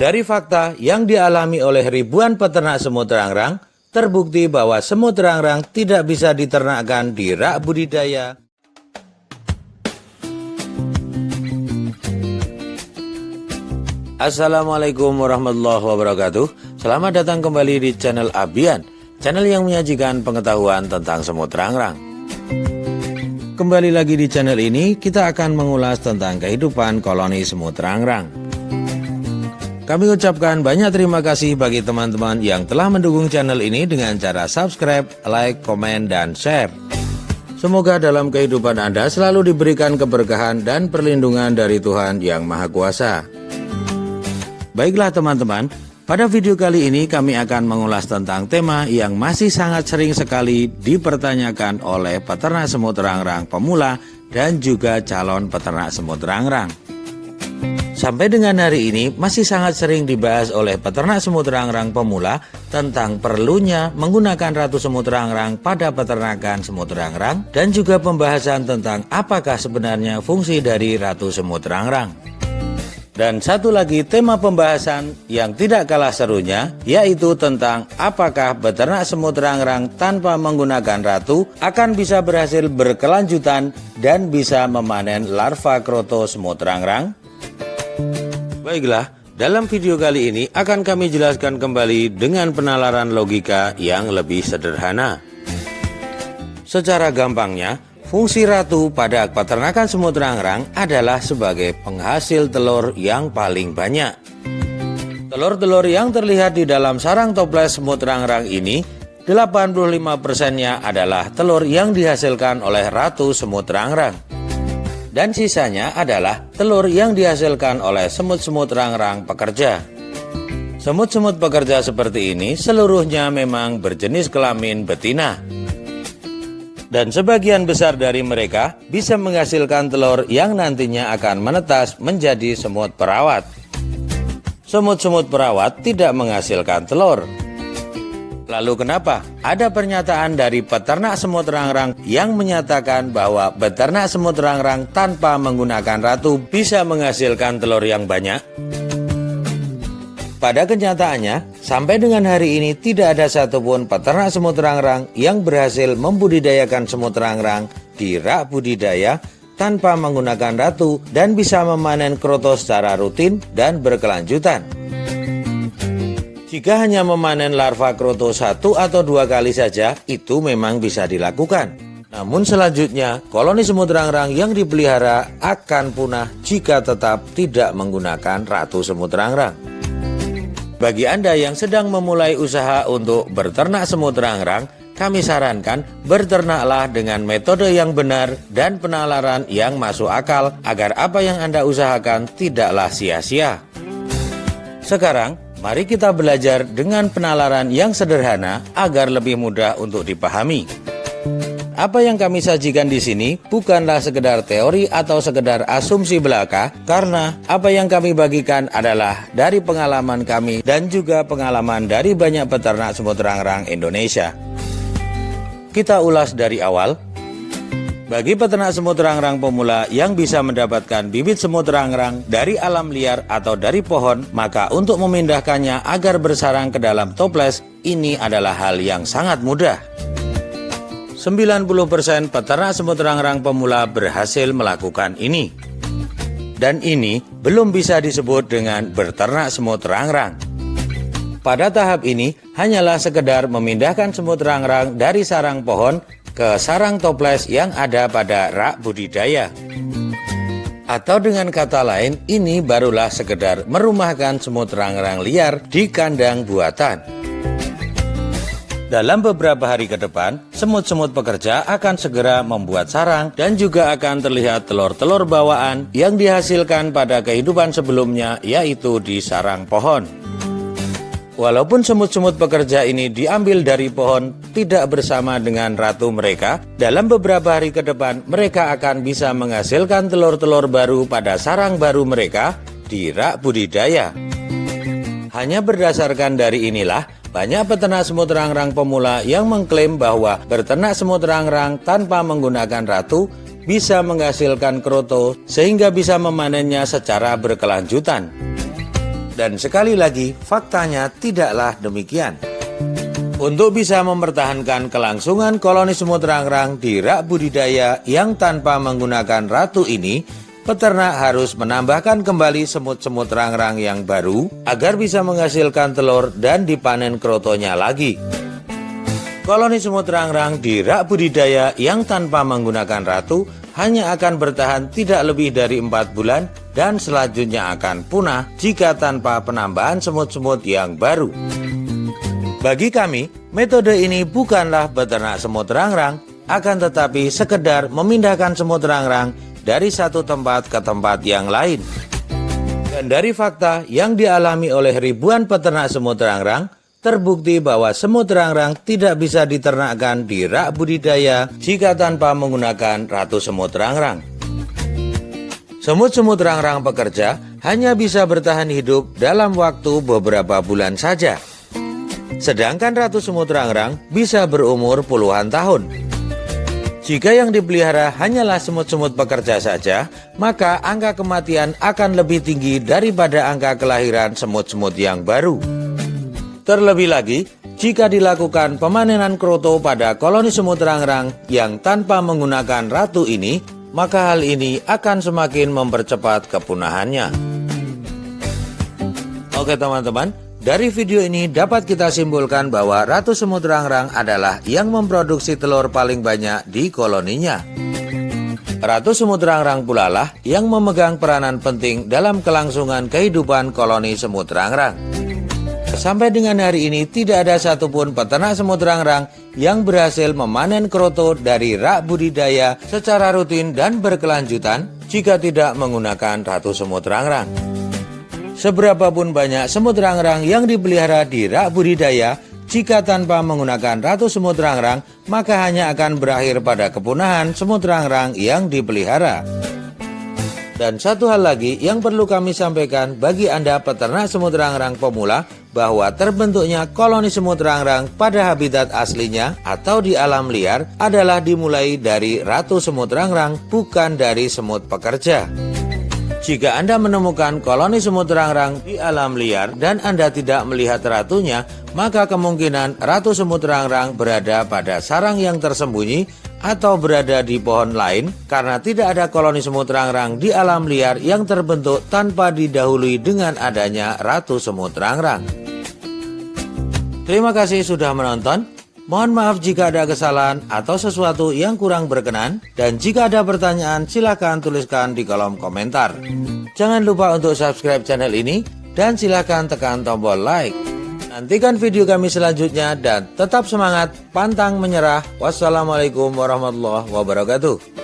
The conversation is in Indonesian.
Dari fakta yang dialami oleh ribuan peternak semut rangrang, terbukti bahwa semut rangrang tidak bisa diternakkan di rak budidaya. Assalamualaikum warahmatullahi wabarakatuh. Selamat datang kembali di channel Abian, channel yang menyajikan pengetahuan tentang semut rangrang. Kembali lagi di channel ini, kita akan mengulas tentang kehidupan koloni semut rangrang. Kami ucapkan banyak terima kasih bagi teman-teman yang telah mendukung channel ini dengan cara subscribe, like, komen, dan share. Semoga dalam kehidupan Anda selalu diberikan keberkahan dan perlindungan dari Tuhan Yang Maha Kuasa. Baiklah teman-teman, pada video kali ini kami akan mengulas tentang tema yang masih sangat sering sekali dipertanyakan oleh peternak semut rangrang pemula dan juga calon peternak semut rangrang. Sampai dengan hari ini masih sangat sering dibahas oleh peternak semut rangrang pemula tentang perlunya menggunakan ratu semut rangrang pada peternakan semut rangrang dan juga pembahasan tentang apakah sebenarnya fungsi dari ratu semut rangrang. Dan satu lagi tema pembahasan yang tidak kalah serunya yaitu tentang apakah beternak semut rangrang tanpa menggunakan ratu akan bisa berhasil berkelanjutan dan bisa memanen larva kroto semut rangrang? Baiklah, dalam video kali ini akan kami jelaskan kembali dengan penalaran logika yang lebih sederhana. Secara gampangnya, fungsi ratu pada peternakan semut rangrang amenadalah sebagai penghasil telur yang paling banyak. Telur-telur yang terlihat di dalam sarang toples semut rangrang ini 85%-nya adalah telur yang dihasilkan oleh ratu semut rangrang dan sisanya adalah telur yang dihasilkan oleh semut-semut rangrang pekerja. Semut-semut pekerja seperti ini seluruhnya memang berjenis kelamin betina. Dan sebagian besar dari mereka bisa menghasilkan telur yang nantinya akan menetas menjadi semut perawat. Semut-semut perawat tidak menghasilkan telur, Lalu kenapa? Ada pernyataan dari peternak semut rangrang yang menyatakan bahwa beternak semut rangrang tanpa menggunakan ratu bisa menghasilkan telur yang banyak? Pada kenyataannya, sampai dengan hari ini tidak ada satupun peternak semut rangrang yang berhasil membudidayakan semut rangrang di rak budidaya tanpa menggunakan ratu dan bisa memanen kroto secara rutin dan berkelanjutan. Jika hanya memanen larva kroto satu atau dua kali saja, itu memang bisa dilakukan. Namun selanjutnya, koloni semut rangrang yang dipelihara akan punah jika tetap tidak menggunakan ratu semut rangrang. Bagi Anda yang sedang memulai usaha untuk berternak semut rangrang, kami sarankan berternaklah dengan metode yang benar dan penalaran yang masuk akal agar apa yang Anda usahakan tidaklah sia-sia. Sekarang, Mari kita belajar dengan penalaran yang sederhana agar lebih mudah untuk dipahami. Apa yang kami sajikan di sini bukanlah sekedar teori atau sekedar asumsi belaka, karena apa yang kami bagikan adalah dari pengalaman kami dan juga pengalaman dari banyak peternak semut rangrang Indonesia. Kita ulas dari awal, bagi peternak semut rangrang pemula yang bisa mendapatkan bibit semut rangrang dari alam liar atau dari pohon, maka untuk memindahkannya agar bersarang ke dalam toples, ini adalah hal yang sangat mudah. 90% peternak semut rangrang pemula berhasil melakukan ini. Dan ini belum bisa disebut dengan berternak semut rangrang. Pada tahap ini, hanyalah sekedar memindahkan semut rangrang dari sarang pohon ke sarang toples yang ada pada rak budidaya. Atau dengan kata lain, ini barulah sekedar merumahkan semut rang-rang liar di kandang buatan. Dalam beberapa hari ke depan, semut-semut pekerja akan segera membuat sarang dan juga akan terlihat telur-telur bawaan yang dihasilkan pada kehidupan sebelumnya yaitu di sarang pohon. Walaupun semut-semut pekerja ini diambil dari pohon tidak bersama dengan ratu mereka, dalam beberapa hari ke depan mereka akan bisa menghasilkan telur-telur baru pada sarang baru mereka di rak budidaya. Hanya berdasarkan dari inilah, banyak peternak semut rangrang pemula yang mengklaim bahwa berternak semut rangrang tanpa menggunakan ratu bisa menghasilkan kroto sehingga bisa memanennya secara berkelanjutan. Dan sekali lagi, faktanya tidaklah demikian. Untuk bisa mempertahankan kelangsungan koloni semut rangrang di rak budidaya yang tanpa menggunakan ratu ini, peternak harus menambahkan kembali semut-semut rangrang yang baru agar bisa menghasilkan telur dan dipanen krotonya lagi. Koloni semut rangrang di rak budidaya yang tanpa menggunakan ratu hanya akan bertahan tidak lebih dari empat bulan dan selanjutnya akan punah jika tanpa penambahan semut-semut yang baru. Bagi kami, metode ini bukanlah beternak semut rangrang, akan tetapi sekedar memindahkan semut rangrang dari satu tempat ke tempat yang lain. Dan dari fakta yang dialami oleh ribuan peternak semut rangrang, terbukti bahwa semut rangrang tidak bisa diternakkan di rak budidaya jika tanpa menggunakan ratu semut rangrang. Semut-semut rangrang pekerja hanya bisa bertahan hidup dalam waktu beberapa bulan saja. Sedangkan ratu semut rangrang bisa berumur puluhan tahun. Jika yang dipelihara hanyalah semut-semut pekerja saja, maka angka kematian akan lebih tinggi daripada angka kelahiran semut-semut yang baru. Terlebih lagi, jika dilakukan pemanenan kroto pada koloni semut rangrang yang tanpa menggunakan ratu ini, maka hal ini akan semakin mempercepat kepunahannya. Oke teman-teman, dari video ini dapat kita simpulkan bahwa ratu semut rangrang adalah yang memproduksi telur paling banyak di koloninya. Ratu semut rangrang pula lah yang memegang peranan penting dalam kelangsungan kehidupan koloni semut rangrang. Sampai dengan hari ini tidak ada satupun peternak semut rangrang yang berhasil memanen kroto dari rak budidaya secara rutin dan berkelanjutan jika tidak menggunakan ratu semut rangrang. Seberapapun banyak semut rangrang yang dipelihara di rak budidaya, jika tanpa menggunakan ratu semut rangrang, maka hanya akan berakhir pada kepunahan semut rangrang yang dipelihara. Dan satu hal lagi yang perlu kami sampaikan bagi Anda peternak semut rangrang pemula bahwa terbentuknya koloni semut rangrang pada habitat aslinya atau di alam liar adalah dimulai dari ratu semut rangrang bukan dari semut pekerja. Jika Anda menemukan koloni semut rangrang di alam liar dan Anda tidak melihat ratunya, maka kemungkinan ratu semut rangrang berada pada sarang yang tersembunyi atau berada di pohon lain karena tidak ada koloni semut rangrang di alam liar yang terbentuk tanpa didahului dengan adanya ratu semut rangrang. Terima kasih sudah menonton. Mohon maaf jika ada kesalahan atau sesuatu yang kurang berkenan dan jika ada pertanyaan silahkan tuliskan di kolom komentar. Jangan lupa untuk subscribe channel ini dan silahkan tekan tombol like. Nantikan video kami selanjutnya dan tetap semangat, pantang menyerah. Wassalamualaikum warahmatullahi wabarakatuh.